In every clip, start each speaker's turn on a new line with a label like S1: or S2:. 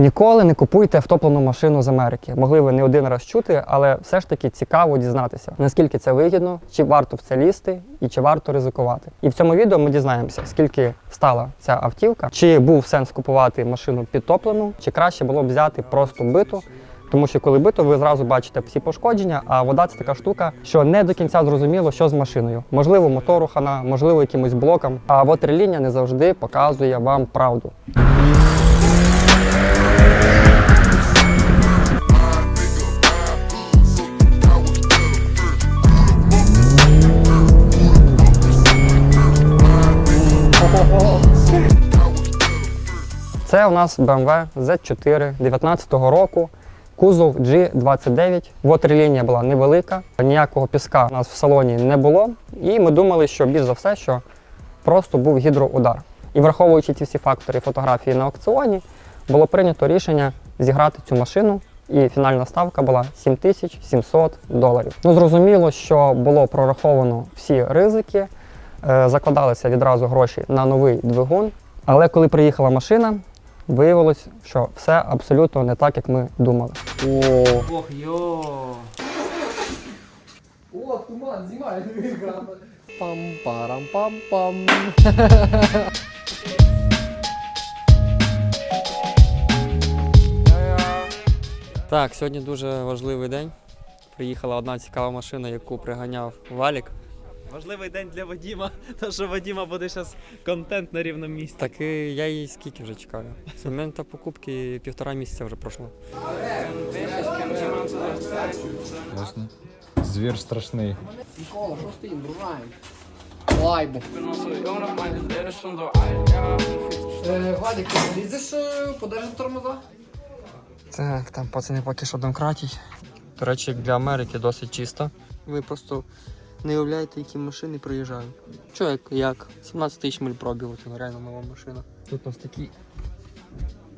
S1: Ніколи не купуйте втоплену машину з Америки. Могли ви не один раз чути, але все ж таки цікаво дізнатися, наскільки це вигідно, чи варто в це лізти і чи варто ризикувати. І в цьому відео ми дізнаємося, скільки стала ця автівка, чи був сенс купувати машину підтоплену, чи краще було б взяти просто биту. Тому що коли бито, ви зразу бачите всі пошкодження, а вода це така штука, що не до кінця зрозуміло, що з машиною. Можливо, мотору хана, можливо, якимось блоком. А ватерлінія не завжди показує вам правду. Це у нас BMW Z4 19 року. Кузов G29. Ватерлінія була невелика, ніякого піска у нас в салоні не було. І ми думали, що більш за все, що просто був гідроудар. І враховуючи ці всі фактори фотографії на аукціоні, було прийнято рішення зіграти цю машину. І фінальна ставка була 7700 доларів. Ну зрозуміло, що було прораховано всі ризики, е, закладалися відразу гроші на новий двигун. Але коли приїхала машина, виявилось, що все абсолютно не так, як ми думали.
S2: Ох, йо.
S3: О, туман, знімай.
S2: Пам-парам-пам-пам.
S1: Так, сьогодні дуже важливий день. Приїхала одна цікава машина, яку приганяв Валік.
S2: Важливий день для Вадіма, тому що Вадіма буде зараз контент на рівному місці.
S1: Так і я її скільки вже чекаю. З моменту покупки півтора місяця вже пройшло.
S4: Ясно. Звір страшний.
S3: Нікола, що стоїм, дружаємо. Лайбу. Владик, ти лізеш е, подержати тормоза?
S1: Так, там пацани поки що домкратять. До речі, для Америки досить чисто. Ви просто не уявляєте, які машини приїжджають. Що як? як? 17 тисяч миль пробігу, це реально нова машина. Тут у нас такий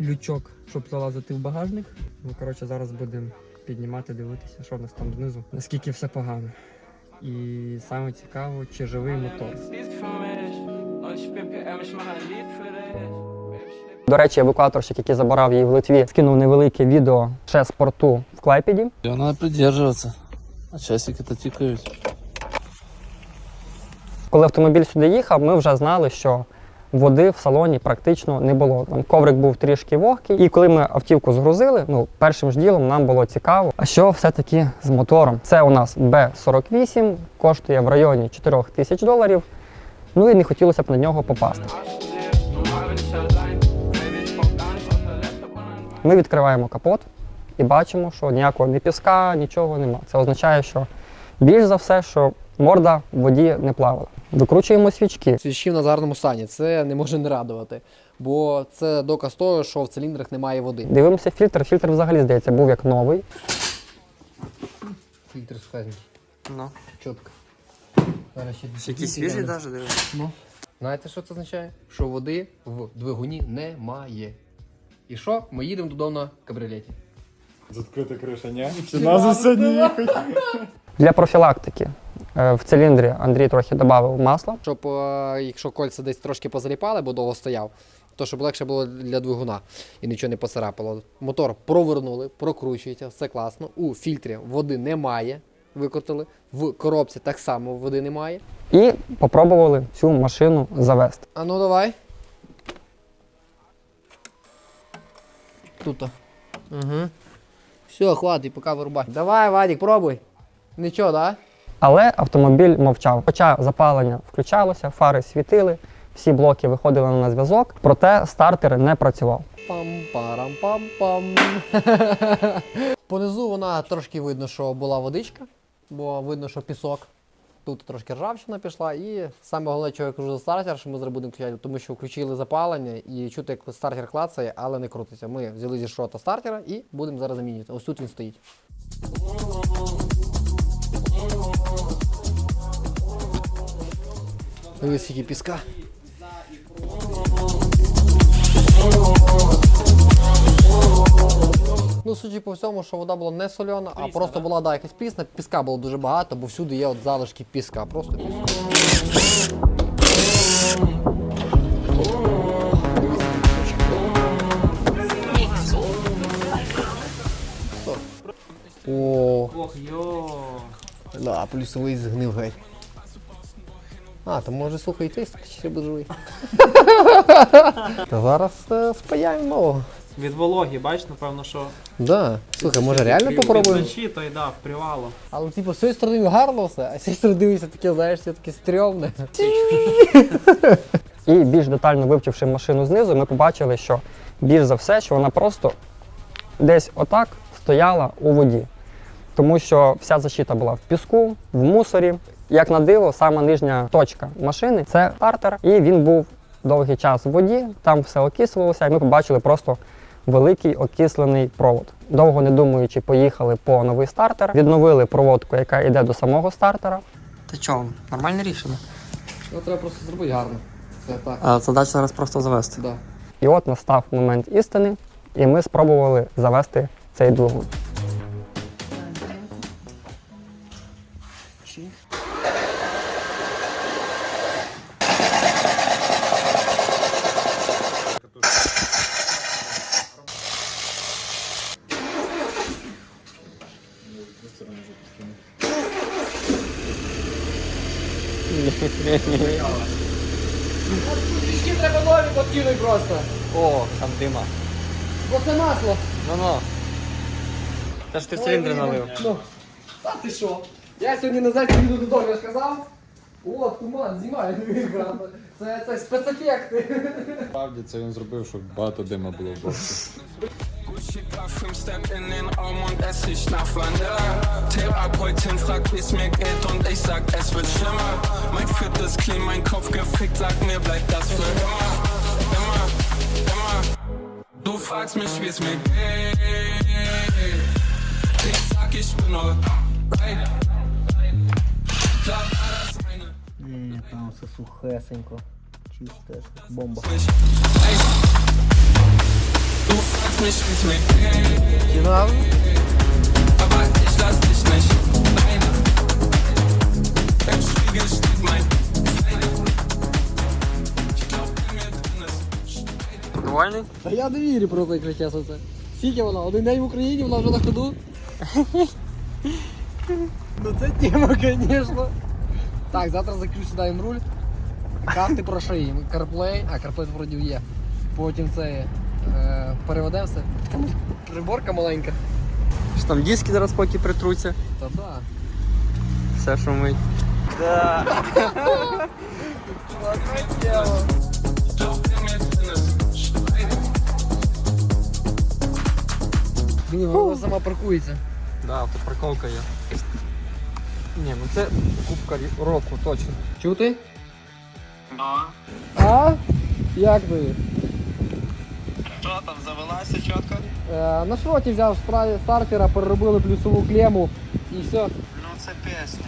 S1: лючок, щоб залазити в багажник. Ну, коротше, зараз будемо піднімати, дивитися, що в нас там знизу, наскільки все погано. І саме цікаво, чи живий мотор. До речі, евакуаторщик, який забирав її в Литві, скинув невелике відео ще з порту в Клайпеді.
S5: Ее надо придерживаться. А часики-то тикают.
S1: Коли автомобіль сюди їхав, ми вже знали, що води в салоні практично не було. Там коврик був трішки вогкий. І коли ми автівку згрузили, ну першим ж ділом нам було цікаво, а що все-таки з мотором. Це у нас B48, коштує в районі 4 тисяч доларів. Ну і не хотілося б на нього попасти. Ми відкриваємо капот і бачимо, що ніякого ні піска, нічого нема. Це означає, що більш за все, що морда в воді не плавала. Викручуємо свічки.
S3: Свічки в назарному стані. Це не може не радувати. Бо це доказ того, що в циліндрах немає води.
S1: Дивимося фільтр. Фільтр взагалі здається був як новий.
S3: Фільтр сухенький.
S1: Ну,
S3: Чітко. Зараз ще
S1: який свіжий навіть дивимося.
S3: Ну. Знаєте, що це означає? Що води в двигуні немає. І що? Ми їдемо додому на кабріолеті.
S4: З відкрита криша, ні? Чи нас сьогодні їхати?
S1: Для профілактики в циліндрі Андрій трохи додав масла.
S3: Щоб е, якщо кольця десь трошки позаліпали, бо довго стояв, то щоб легше було для двигуна і нічого не поцарапало. Мотор провернули, прокручується, все класно. У фільтрі води немає. Викрутили. В коробці так само води немає.
S1: І попробували цю машину завести.
S3: А ну давай. Тут. Угу. Все, хватить, поки вирубай. Давай, Вадик, пробуй. Нічого, да?
S1: Але автомобіль мовчав. Хоча запалення включалося, фари світили, всі блоки виходили на зв'язок, проте стартер не працював.
S3: Пам-парам-пам-пам. Понизу вона трошки видно, що була водичка, бо видно, що пісок. Тут трошки ржавчина пішла, і саме головне, чого я кажу за стартер, що ми зараз будемо включати, тому що включили запалення і чути, як стартер клацає, але не крутиться. Ми взяли зі шрота стартера і будемо зараз замінювати. Ось тут він стоїть. Дивись, скільки піска. Ну, судячи по всьому, що вода була не соляна, а просто була да, якась пісня. піска було дуже багато, бо всюди є от залишки піска. Просто піску.
S2: Ох, йо.
S3: Да, плюсовий згнив геть. А, то може слухай, ти ще буде живий. Та зараз е, спаяємо нового.
S2: Від вологі, бач, напевно, що.
S3: Да. Слухай, може реально попробуємо?
S2: Вночі, то й да, впрівало.
S3: Але типу, з цієї сторони гарно все, а з цієї сторони дивишся таке, знаєш, все таке стрьомне.
S1: І більш детально вивчивши машину знизу, ми побачили, що більш за все, що вона просто десь отак стояла у воді. Тому що вся защита була в піску, в мусорі. Як на диво, сама нижня точка машини це стартер, і він був довгий час в воді, там все окислювалося, і ми побачили просто великий окислений провод. Довго не думаючи, поїхали по новий стартер, відновили проводку, яка йде до самого стартера. Ти чого, нормальне рішення?
S3: Ну треба просто зробити гарно. Це так.
S1: А задача зараз просто завести.
S3: Да.
S1: І от настав момент істини, і ми спробували завести цей двигун. О, там дима.
S3: Бо це масло.
S1: Ну-ну. Та ж ти циліндри налив.
S3: Ну, та ти що? Я сьогодні на зайці їду додому, я ж казав. О, туман, знімаю. Це, це спецефекти.
S4: Справді це він зробив, щоб багато дима було в боксі.
S6: Gucci Parfüm steppt in den Raum und es riecht nach Vanilla. Therapeutin fragt, ist mir Geld und ich sag, es wird schlimmer. Mein viertes Clean, mein Kopf gefickt, sag mir, bleibt das für immer. Du fragst mich, wie's mir geht. Ich sag, ich bin alright. Klar war das eine
S3: Ні, там все сухесенько. Чисте, бомба.
S6: nicht. Ey. Du fragst mich, wie's mir geht.
S3: Фінал.
S6: Aber ich lass dich nicht alleine. Im Spiegel steht mein
S1: Довольний?
S3: Та я не вірю просто, якщо чесно це. Скільки вона? Один день в Україні, вона вже на ходу. ну це тема, звісно. Так, завтра сюди їм руль. Карти прошиємо. CarPlay, а CarPlay вроді є. Потім це е, переведемо все. Приборка маленька.
S1: Що там диски зараз поки притруться,
S3: Та да.
S1: все шумить.
S6: Ich
S3: Блін, вона сама паркується.
S1: Да, тут парковка є. Ні, ну це кубка року, точно.
S3: Чути? А? Як ви?
S2: Що там, завелася чітко?
S3: Е, на шроті взяв стра- стартера, переробили плюсову клему і все.
S2: Ну це пісня.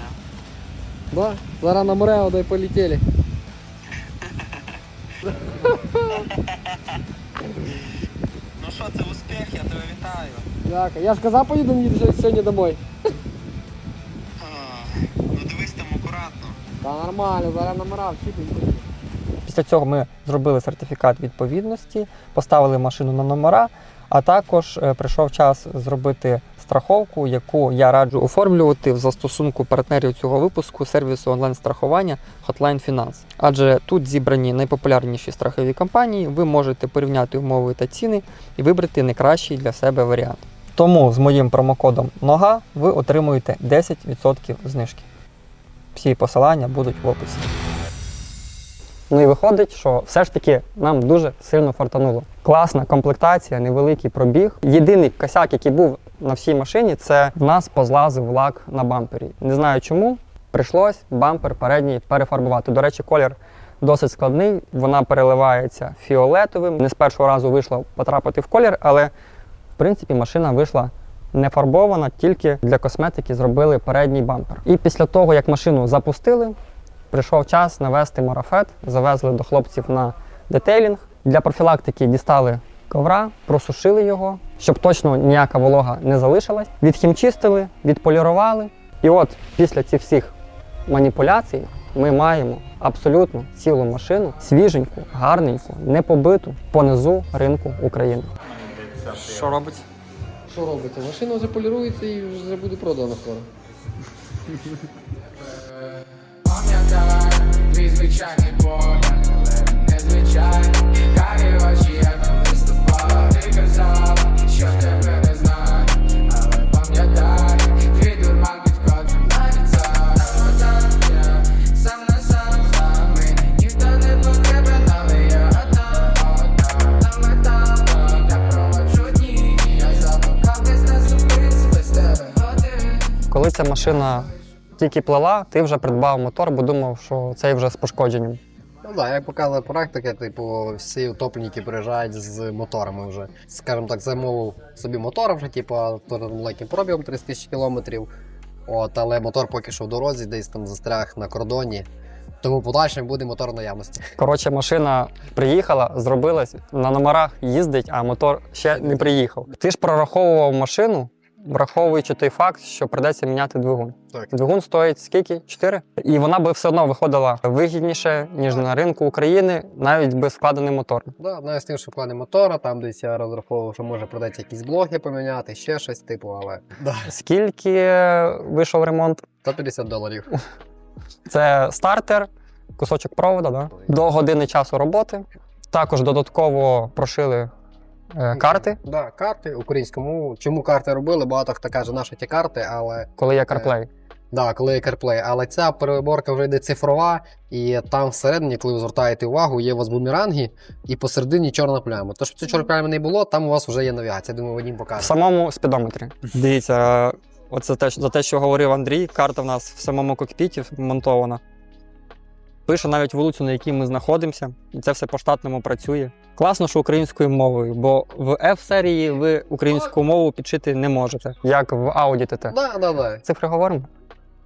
S3: Да? Зараз на Морео да й полетели.
S2: Ну що, це успіх, я тебе вітаю.
S3: Дякую. Я ж казав, поїду мені сьогодні домой.
S2: Ну дивись там акуратно.
S3: Та нормально, зараз номера вчити.
S1: Після цього ми зробили сертифікат відповідності, поставили машину на номера, а також е, прийшов час зробити страховку, яку я раджу оформлювати в застосунку партнерів цього випуску сервісу онлайн-страхування Hotline Finance. Адже тут зібрані найпопулярніші страхові компанії, ви можете порівняти умови та ціни і вибрати найкращий для себе варіант. Тому з моїм промокодом НОГА ви отримуєте 10% знижки. Всі посилання будуть в описі. Ну і виходить, що все ж таки нам дуже сильно фартануло. Класна комплектація, невеликий пробіг. Єдиний косяк, який був на всій машині, це в нас позлазив лак на бампері. Не знаю чому. Прийшлось бампер передній перефарбувати. До речі, колір досить складний. Вона переливається фіолетовим. Не з першого разу вийшло потрапити в колір, але в принципі машина вийшла не фарбована, тільки для косметики зробили передній бампер. І після того, як машину запустили, прийшов час навести марафет, завезли до хлопців на детейлінг. Для профілактики дістали ковра, просушили його, щоб точно ніяка волога не залишилась. Відхімчистили, відполірували. І от після цих всіх маніпуляцій ми маємо абсолютно цілу машину, свіженьку, гарненьку, не побиту понизу ринку України. Що робить?
S3: Що робиться? Машина вже полірується і вже буде продана скоро.
S7: Пам'ятай, твій звичайний погляд, але незвичайний Карі очі, як
S1: Ця машина тільки плила, ти вже придбав мотор, бо думав, що цей вже з пошкодженням.
S3: Ну так, як показує практика, типу, всі утопленники приїжджають з моторами вже. Скажімо так, замовив собі мотор вже, типу, великим пробігом 30 тисяч кілометрів. От, але мотор поки що в дорозі, десь там застряг на кордоні. Тому в подальшому буде мотор наявності.
S1: Коротше, машина приїхала, зробилась, на номерах їздить, а мотор ще не приїхав. Ти ж прораховував машину, враховуючи той факт, що придеться міняти двигун.
S3: Так.
S1: Двигун стоїть скільки? 4? І вона би все одно виходила вигідніше, ніж на ринку України, навіть без вкладений мотор.
S3: Да, навіть з тим, що вкладе мотора, там десь я розраховував, що може придеться якісь блоки поміняти, ще щось, типу, але да.
S1: Скільки вийшов ремонт?
S3: 150 доларів.
S1: Це стартер, кусочок провода, да? до години часу роботи. Також додатково прошили е, карти,
S3: Да, карти українському. Чому карти робили? Багато хто каже, наші ті карти, але
S1: коли є CarPlay.
S3: Да, коли є CarPlay, але ця переборка вже йде цифрова, і там всередині, коли ви звертаєте увагу, є у вас бумеранги, і посередині чорна пляма. Тож щоб цю чорну плями не було, там у вас вже є навігація. Думаю, Вадим
S1: В
S3: покаже.
S1: самому спідометрі. Дивіться, оце те, за те, що говорив Андрій, карта в нас в самому кокпіті вмонтована. Пише навіть вулицю, на якій ми знаходимося, і це все по-штатному працює. Класно, що українською мовою, бо в F-серії ви українську мову підшити не можете, як в Audi TT.
S3: Да, да, да.
S1: Цифри говоримо?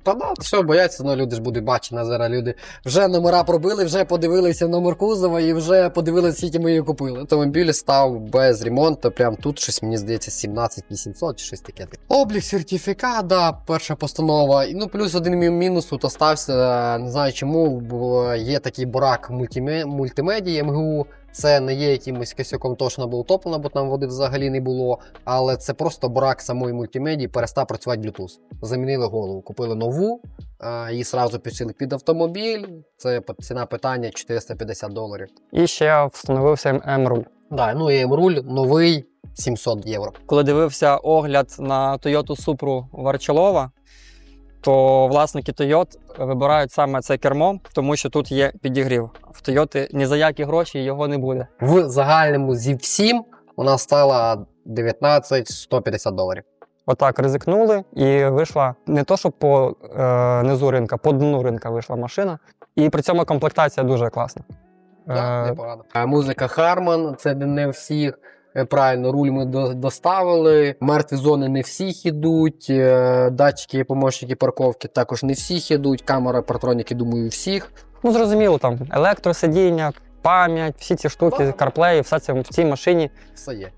S3: Та да, що бояться, ну люди ж будуть бачити на зараз. Люди вже номера пробили, вже подивилися номер кузова і вже подивилися, скільки ми її купили. Автомобіль став без ремонту, прям тут щось, мені здається, 17 800 чи щось таке. Облік сертифікат, да, перша постанова. Ну, плюс один мінус тут остався. Не знаю чому, бо є такий бурак мультиме- мультимедії МГУ. Це не є якимось косяком точно було топлено, бо там води взагалі не було. Але це просто брак самої мультимедії, перестав працювати Bluetooth. Замінили голову, купили нову, її сразу підсили під автомобіль. Це ціна питання 450 доларів.
S1: І ще встановився М-руль.
S3: Да, ну і М-руль новий 700 євро.
S1: Коли дивився огляд на Toyota Supra Варчелова, то власники Toyota вибирають саме це кермо, тому що тут є підігрів. В Toyota ні за які гроші його не буде.
S3: В загальному зі всім вона стала 19 150 доларів.
S1: Отак ризикнули, і вийшла не то, що по е, низу ринка, по дну ринка вийшла машина. І при цьому комплектація дуже класна.
S3: Да,
S1: Е,
S3: непогано. А Музика Харман, це не всіх. Е, Правильно, руль ми до- доставили. Мертві зони не всіх ідуть. е, Датчики, помощники парковки також не всіх ідуть. Камера, партроніки, думаю, всіх.
S1: ну, зрозуміло, там електросидіння, пам'ять, всі ці штуки. CarPlay, все це в цій машині.
S3: Все є.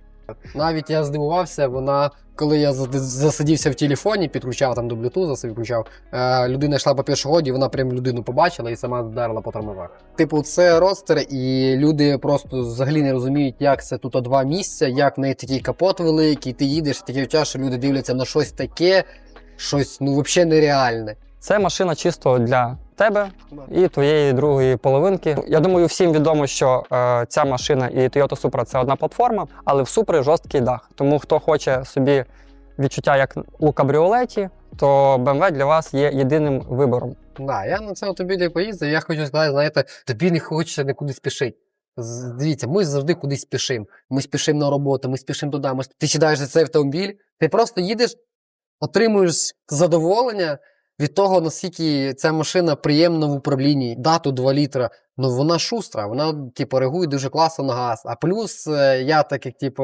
S3: Навіть я здивувався, вона, коли я засидівся в телефоні, підключав там до Bluetooth, собі включав, е, людина йшла по пішоході, вона прям людину побачила і сама вдарила по тормозах. Типу, це родстер, і люди просто взагалі не розуміють, як це тут два місця, як в неї такий капот великий, ти їдеш, таке відчуття, що люди дивляться на щось таке, щось ну взагалі нереальне.
S1: Це машина чисто для тебе і твоєї другої половинки. Я думаю, всім відомо, що е, ця машина і Toyota Supra це одна платформа, але в Supra жорсткий дах. Тому хто хоче собі відчуття як у кабріолеті, то BMW для вас є єдиним вибором.
S3: Да, я на цьому автомобілі поїздив, я хочу сказати, знаєте, тобі не хочеться нікуди спішити. Дивіться, ми завжди кудись спішимо. Ми спішимо на роботу, ми спішимо туди. Ми... Ти сідаєш за цей автомобіль, ти просто їдеш, отримуєш задоволення від того, наскільки ця машина приємна в управлінні. Да, тут 2 літра, ну вона шустра, вона типу, реагує дуже класно на газ. А плюс е, я, так як типу,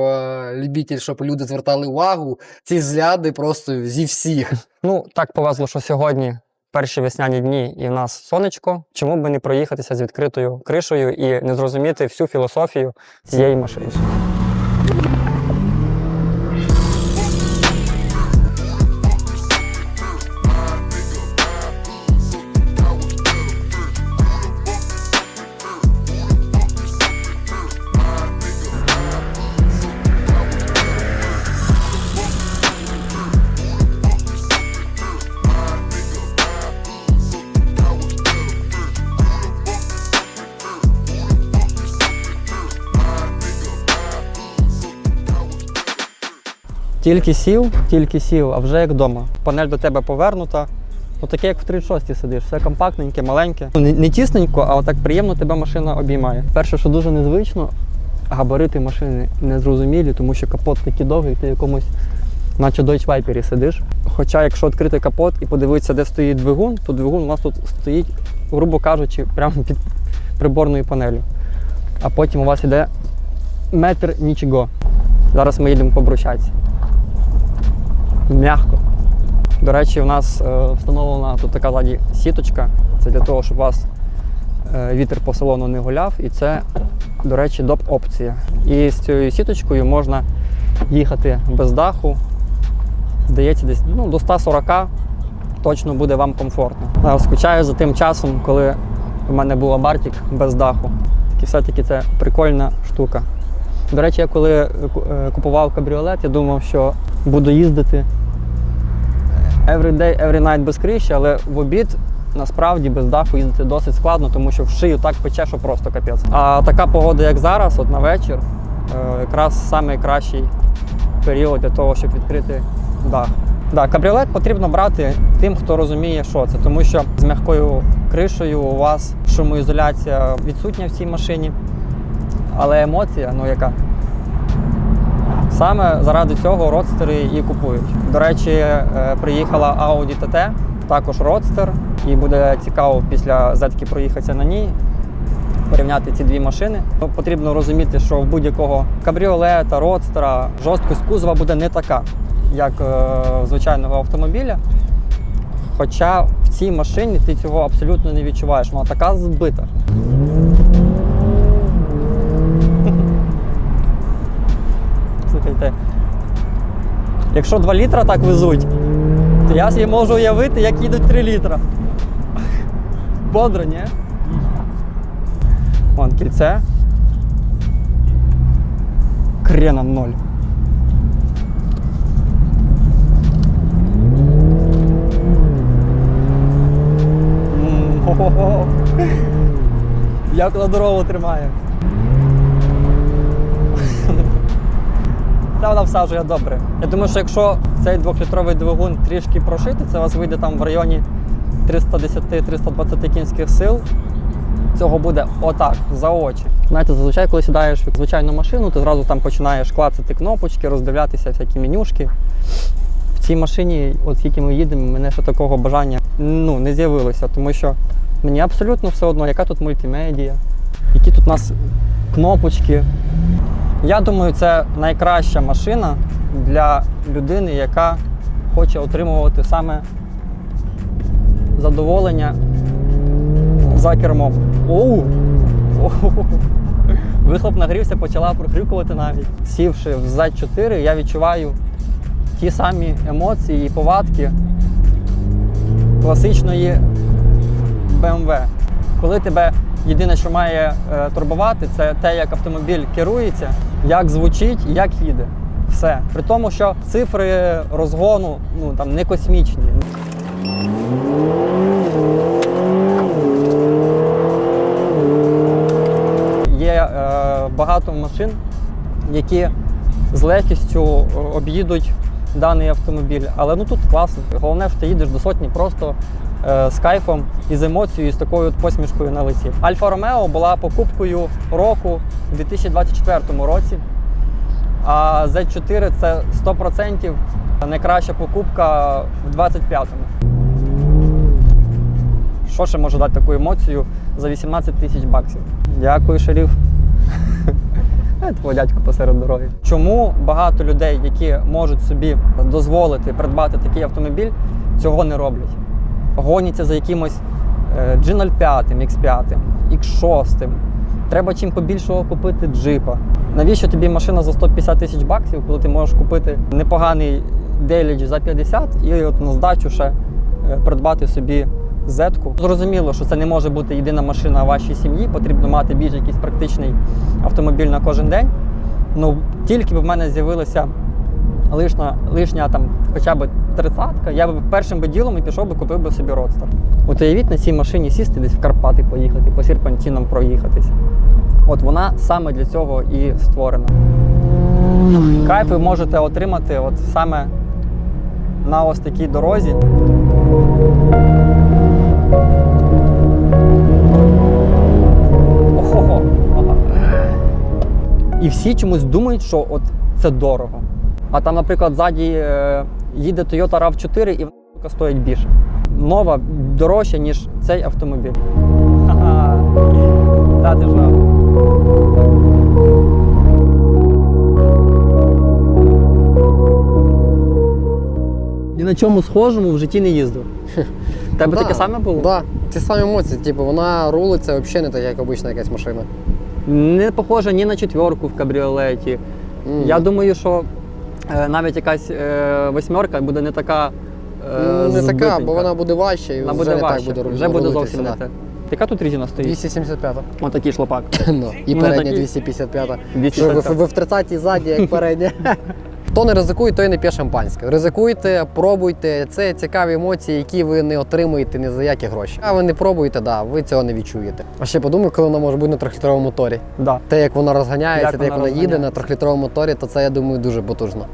S3: любитель, щоб люди звертали увагу, ці взгляди просто зі всіх.
S1: Ну, так повезло, що сьогодні перші весняні дні і в нас сонечко. Чому б не проїхатися з відкритою кришею і не зрозуміти всю філософію цієї машини? Тільки сів, тільки сів, а вже як вдома. Панель до тебе повернута. Ну таке, як в 36 сидиш, все компактненьке, маленьке. Ну, Не, не тісненько, а отак приємно тебе машина обіймає. Перше, що дуже незвично, габарити машини незрозумілі, тому що капот такий довгий, ти якомусь, наче Deutsche Viper сидиш. Хоча, якщо відкрити капот і подивитися, де стоїть двигун, то двигун у нас тут стоїть, грубо кажучи, прямо під приборною панелью. А потім у вас іде метр нічого. Зараз ми їдемо по. Мягко. До речі, у нас е, встановлена тут така ззаді сіточка. Це для того, щоб у вас е, вітер по салону не гуляв. І це, до речі, доп опція. І з цією сіточкою можна їхати без даху. Здається, десь ну, до 140 точно буде вам комфортно. Я скучаю за тим часом, коли в мене була Бартік без даху. Такі все-таки це прикольна штука. До речі, я коли е, купував кабріолет, я думав, що буду їздити every day, every night без криші, але в обід насправді без даху їздити досить складно, тому що в шию так пече, що просто капець. А така погода, як зараз, от на вечір, е, якраз найкращий період для того, щоб відкрити дах. Да, кабріолет потрібно брати тим, хто розуміє, що це, тому що з м'якою кришею у вас шумоізоляція відсутня в цій машині, але емоція, ну яка? Саме заради цього родстери і купують. До речі, е, приїхала Audi TT, також родстер, і буде цікаво після зетки проїхатися на ній. Порівняти ці дві машини. Ну, Потрібно розуміти, що в будь-якого кабріолета, родстера жорсткость кузова буде не така, як е, звичайного автомобіля. Хоча в цій машині ти цього абсолютно не відчуваєш. Вона така збита. Слухайте, якщо 2 літра так везуть, то я собі можу уявити, як їдуть 3 літра. Бодро, ні? Вон кільце. Креном ноль. М, хо-хо-хо. Як вона всаджує добре. Я думаю, що якщо цей двохлітровий двигун трішки прошити, це у вас вийде там в районі 310-320 кінських сил. Цього буде отак, за очі. Знаєте, зазвичай, коли сідаєш в звичайну машину, ти зразу там починаєш клацати кнопочки, роздивлятися всякі менюшки. В цій машині, от скільки ми їдемо, мене ще такого бажання ну, не з'явилося, тому що мені абсолютно все одно, яка тут мультимедія, які тут у нас кнопочки. Я думаю, це найкраща машина для людини, яка хоче отримувати саме задоволення за кермом. Оу! Оу! Вихлоп нагрівся, почала прохрюкувати навіть. Сівши в Z4, я відчуваю ті самі емоції і повадки класичної BMW. Коли тебе єдине, що має е, турбувати, це те, як автомобіль керується, як звучить і як їде. Все. При тому, що цифри розгону ну, там, не космічні. Є е, багато машин, які з легкістю е, об'їдуть даний автомобіль. Але ну тут класно. Головне, що ти їдеш до сотні просто з кайфом і з емоцією, і з такою от посмішкою на лиці. Альфа Ромео була покупкою року у 2024 році. А Z4 це 100% найкраща покупка в 25-му. Що ще може дати таку емоцію за 18 тисяч баксів? Дякую. Е, Твого дядьку посеред дороги. Чому багато людей, які можуть собі дозволити придбати такий автомобіль, цього не роблять? Гоняться за якимось е, G05, X5, X6. Треба чим побільшого купити джипа. Навіщо тобі машина за 150 тисяч баксів, коли ти можеш купити непоганий Делідж за 50 і от на здачу ще е, придбати собі зетку. Зрозуміло, що це не може бути єдина машина вашій сім'ї, потрібно мати більш якийсь практичний автомобіль на кожен день. Ну, тільки б в мене з'явилася лишня, лишня там хоча б тридцятка, я б першим би ділом і пішов би купив би собі родстер. От уявіть на цій машині сісти десь в Карпати поїхати, по серпантінам проїхатися. От вона саме для цього і створена. Кайф ви можете отримати от саме на ось такій дорозі. І всі чомусь думають, що от це дорого. А там, наприклад, ззаді е, їде Toyota RAV4 і вона стоїть більше. Нова дорожча, ніж цей автомобіль. Та ти що? Ні на чому схожому в житті не їздив. Тебе таке саме було?
S3: Так, да. ті самі емоції. Типу, вона рулиться взагалі не так, як обична якась машина.
S1: Не похоже ні на четверку в кабріолеті.
S3: М.
S1: Я думаю, що навіть якась е, восьмерка буде не така. е,
S3: Ну, не така, бо вона буде важча і
S1: Вона
S3: вже
S1: буде
S3: не
S1: важче,
S3: так буде
S1: вже буде зовсім не те. Яка тут різина стоїть?
S3: 275.
S1: Отакий шлопак.
S3: Ну, і
S1: Ну,
S3: передня 255.
S1: 255.
S3: Ви, ви, ви в 30-й ззаді, як передня. Хто не ризикує, той не п'є шампанське. Ризикуйте, пробуйте. Це цікаві емоції, які ви не отримуєте ні за які гроші. А ви не пробуєте, да, ви цього не відчуєте. А ще подумай, коли вона може бути на трьохлітровому моторі.
S1: Да.
S3: Те, як вона розганяється,
S1: Як
S3: те, як
S1: вона
S3: вона їде на трьохлітровому моторі, то це, я думаю, дуже потужно.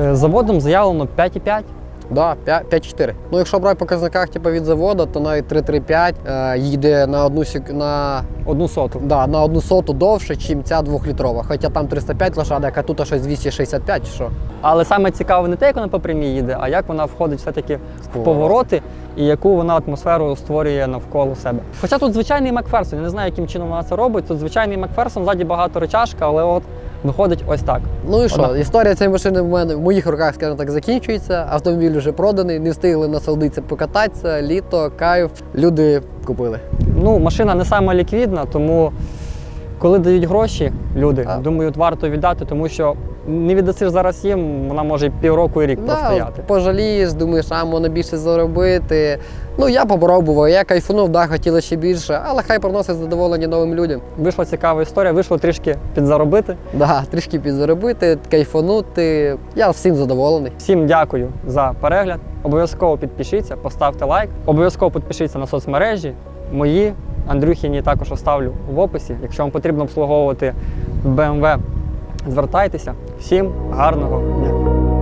S1: Е, Заводом заявлено 5,5.
S3: Да, 5-4. Ну, якщо брати показниках типу, від заводу, то навіть 3-3-5 е, їде на одну сек... на,
S1: Одну соту.
S3: да, на одну соту довше, ніж ця двохлітрова. Хоча там 305 лошадок, а тут щось 265 чи що.
S1: Але саме цікаве не те, як вона по прямій їде, а як вона входить все-таки в
S3: повороти
S1: і яку вона атмосферу створює навколо себе. Хоча тут звичайний Макферсон, я не знаю, яким чином вона це робить. Тут звичайний Макферсон, ззаді багато речашка, але от виходить ось так.
S3: Ну і що, історія цієї машини в мене в моїх руках, скажімо так, закінчується. Автомобіль вже проданий, не встигли насолодитися покататися, літо, кайф. Люди купили.
S1: Ну, машина не сама ліквідна, тому коли дають гроші люди,
S3: А.
S1: думають, варто віддати, тому що не віддасиш зараз їм, вона може півроку і рік простояти.
S3: пожалієш, думаєш, а можна більше заробити. Ну я попробував, я кайфунув, да, хотіла ще більше, але хай приносить задоволення новим людям.
S1: Вийшла цікава історія, вийшло трішки підзаробити.
S3: Да, трішки підзаробити, кайфанути. Я всім задоволений.
S1: Всім дякую за перегляд. Обов'язково підпишіться, поставте лайк. Обов'язково підпишіться на соцмережі. Мої Андрюхіні також оставлю в описі. Якщо вам потрібно обслуговувати BMW, звертайтеся. Всім гарного дня!